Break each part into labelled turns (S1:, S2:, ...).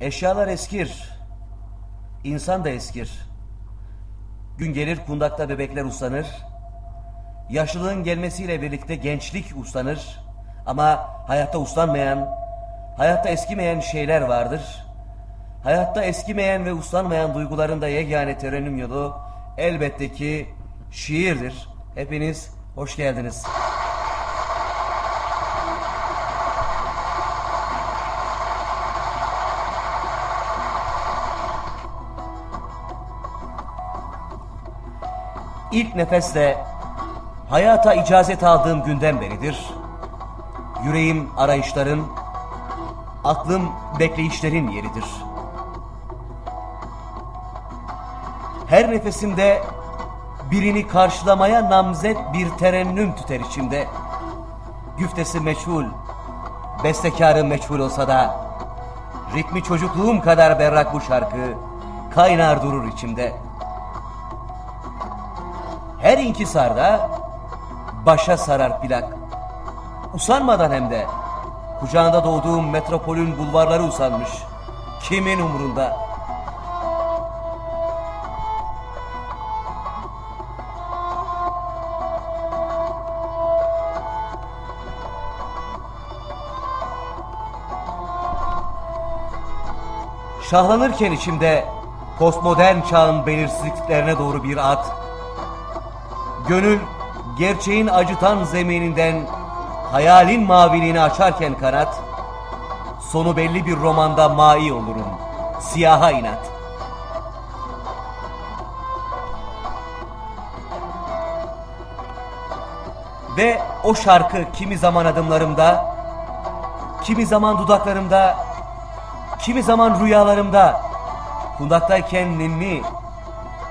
S1: Eşyalar eskir. İnsan da eskir. Gün gelir kundakta bebekler uslanır. Yaşlılığın gelmesiyle birlikte gençlik uslanır. Ama hayatta uslanmayan, hayatta eskimeyen şeyler vardır. Hayatta eskimeyen ve uslanmayan duyguların da yegane terennüm yolu elbette ki şiirdir. Hepiniz hoş geldiniz. İlk nefesle hayata icazet aldığım günden beridir. Yüreğim arayışların, aklım bekleyişlerin yeridir. Her nefesimde birini karşılamaya namzet bir terennüm tüter içimde. Güftesi meçhul, bestekarı meçhul olsa da, ritmi çocukluğum kadar berrak bu şarkı, kaynar durur içimde. Her inkisarda başa sarar plak. Usanmadan hem de. Kucağında doğduğum metropolün bulvarları usanmış. Kimin umurunda? Şahlanırken içimde postmodern çağın belirsizliklerine doğru bir at, Gönül gerçeğin acıtan zemininden hayalin maviliğini açarken kanat, sonu belli bir romanda mai olurum, siyaha inat. Ve o şarkı kimi zaman adımlarımda, kimi zaman dudaklarımda, kimi zaman rüyalarımda, kundaktayken ninni,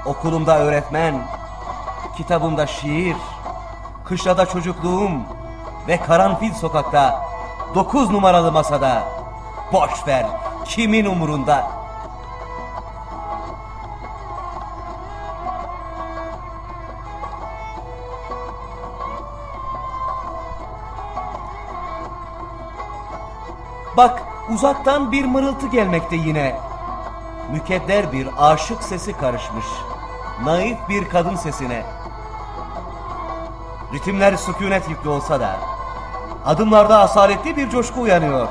S1: okulumda öğretmen, kitabımda şiir, kışlada çocukluğum ve karanfil sokakta, dokuz numaralı masada. Boş ver, kimin umurunda? Bak uzaktan bir mırıltı gelmekte yine. Mükedder bir aşık sesi karışmış. Naif bir kadın sesine. Ritimler sükunet yüklü olsa da adımlarda asaletli bir coşku uyanıyor.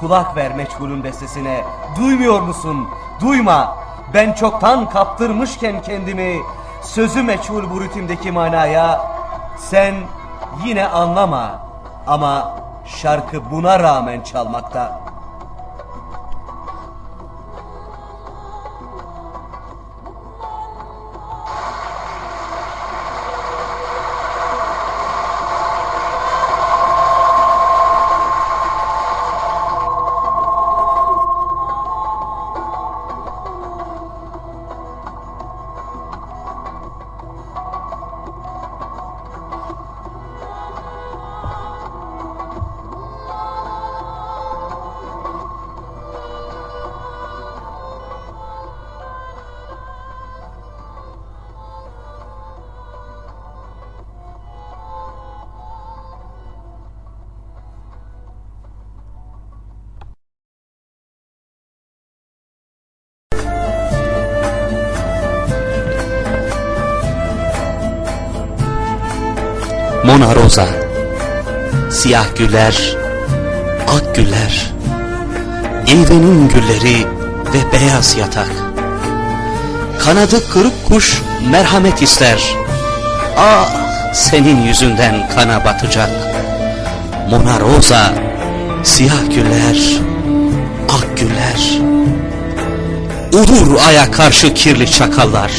S1: Kulak ver meçhulün bestesine. Duymuyor musun? Duyma. Ben çoktan kaptırmışken kendimi sözü meçhul bu ritimdeki manaya sen yine anlama ama şarkı buna rağmen çalmakta.
S2: Mona Rosa. Siyah güller, ak güller Geyvenin gülleri ve beyaz yatak. Kanadı kırık kuş merhamet ister. Ah senin yüzünden kana batacak. Mona Rosa Siyah güller, ak güller. Ulur aya karşı kirli çakallar.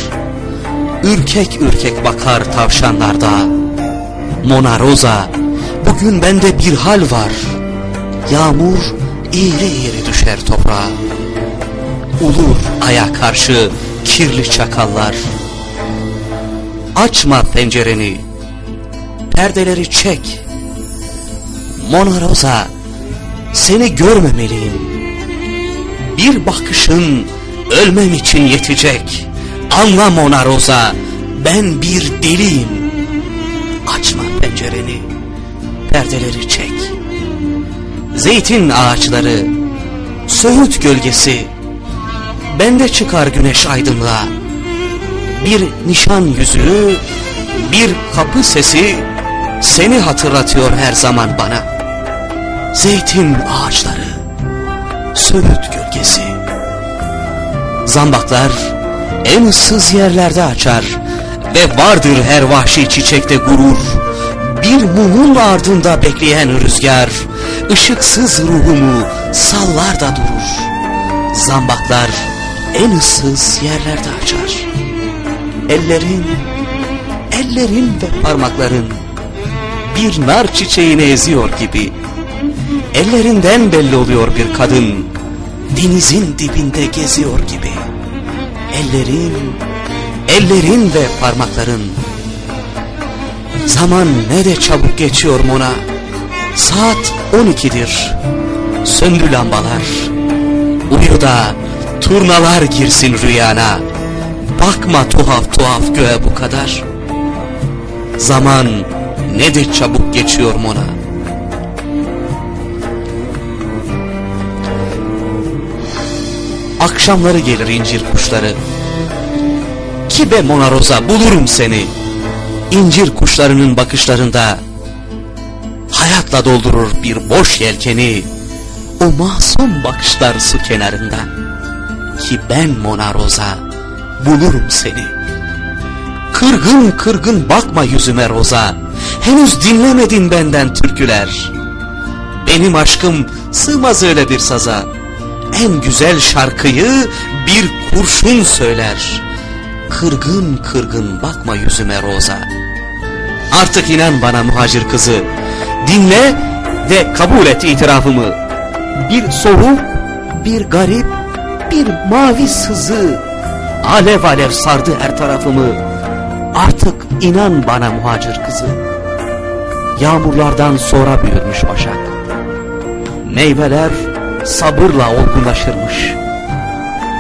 S2: Ürkek ürkek bakar tavşanlarda Mona Rosa, bugün bende bir hal var. Yağmur eğri eğri düşer toprağa. Ulur aya karşı kirli çakallar. Açma pencereni, perdeleri çek. Mona Rosa, seni görmemeliyim. Bir bakışın ölmem için yetecek. Anla Mona Rosa, ben bir deliyim. Açma pencereni, perdeleri çek. Zeytin ağaçları, Söğüt gölgesi, bende çıkar güneş aydınlığa. Bir nişan yüzüğü, bir kapı sesi seni hatırlatıyor her zaman bana. Zeytin ağaçları, Söğüt gölgesi. Zambaklar en ıssız yerlerde açar ve vardır her vahşi çiçekte gurur. Bir mumun ardında bekleyen rüzgar, ışıksız ruhumu sallar da durur. Zambaklar en ıssız yerlerde açar. Ellerin, ellerin ve parmakların bir nar çiçeğini eziyor gibi. Ellerinden belli oluyor bir kadın, denizin dibinde geziyor gibi. Ellerin, ellerin ve parmakların. Zaman ne de çabuk geçiyor Mona. Saat 12'dir. Söndü lambalar. Uyu da turnalar girsin rüyana. Bakma tuhaf tuhaf göğe bu kadar. Zaman ne de çabuk geçiyor Mona. Akşamları gelir incir kuşları. Ki be Mona Rosa bulurum seni. İncir kuşlarının bakışlarında hayatla doldurur bir boş yelkeni. O masum bakışlar su kenarında. Ki ben Mona Rosa bulurum seni. Kırgın kırgın bakma yüzüme Roza. Henüz dinlemedin benden türküler. Benim aşkım sığmaz öyle bir saza. En güzel şarkıyı bir kurşun söyler. Kırgın kırgın bakma yüzüme Roza. Artık inan bana muhacir kızı. Dinle ve kabul et itirafımı. Bir soğuk, bir garip, bir mavi sızı. Alev alev sardı her tarafımı. Artık inan bana muhacir kızı. Yağmurlardan sonra büyürmüş başak. Meyveler sabırla olgunlaşırmış.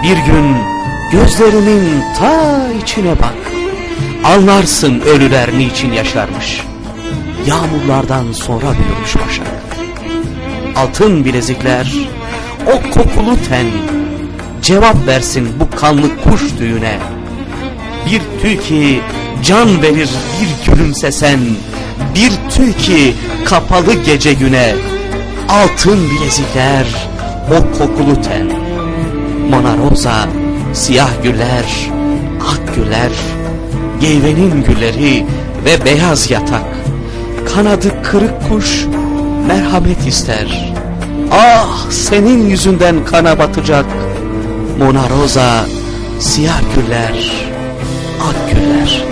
S2: Bir gün gözlerimin ta içine bak. Anlarsın ölüler niçin yaşarmış. Yağmurlardan sonra büyümüş başak. Altın bilezikler, o kokulu ten, cevap versin bu kanlı kuş düğüne. Bir tüy ki can verir bir gülümsesen, bir tüy ki kapalı gece güne. Altın bilezikler, o kokulu ten. Mona Rosa, siyah güller, ak güller, geyvenin gülleri ve beyaz yatak. Kanadı kırık kuş merhamet ister. Ah senin yüzünden kana batacak. Mona Rosa, siyah güller, ak güller.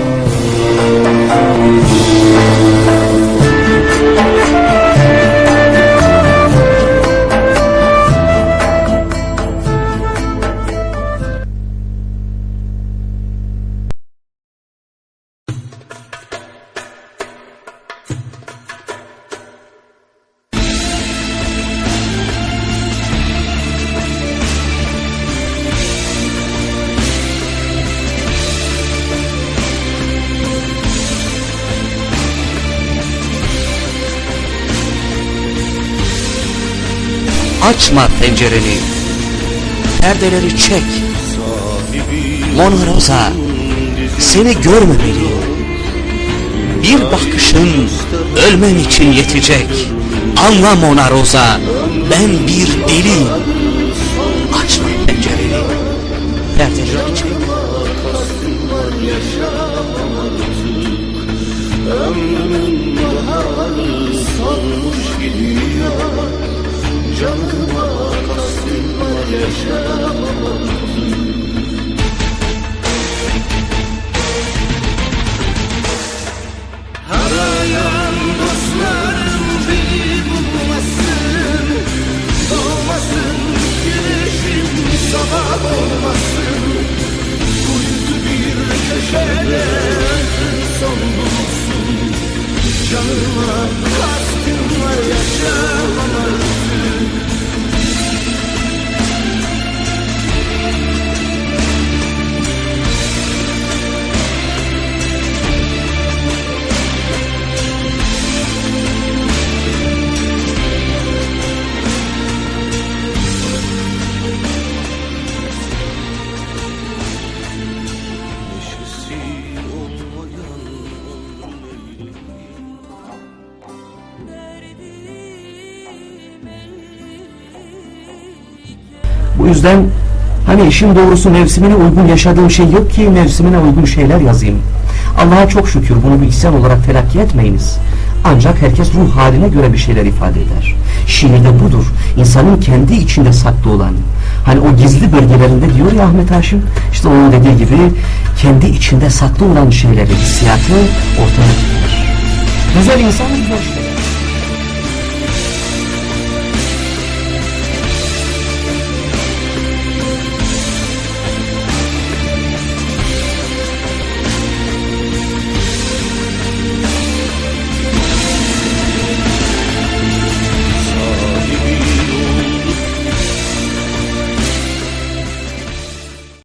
S2: Açma pencereni. Perdeleri çek. Mona Rosa, seni görmemeliyim. Bir bakışın ölmem için yetecek. Anla Mona Rosa, ben bir deliyim.
S3: Yüzden hani işin doğrusu mevsimine uygun yaşadığım şey yok ki mevsimine uygun şeyler yazayım. Allah'a çok şükür bunu bir isyan olarak telakki etmeyiniz. Ancak herkes ruh haline göre bir şeyler ifade eder. Şiirde budur. İnsanın kendi içinde saklı olan. Hani o gizli bölgelerinde diyor ya Ahmet Haşim. işte onun dediği gibi kendi içinde saklı olan şeyleri, hissiyatı ortaya çıkarır. Güzel insan güzel şeyler.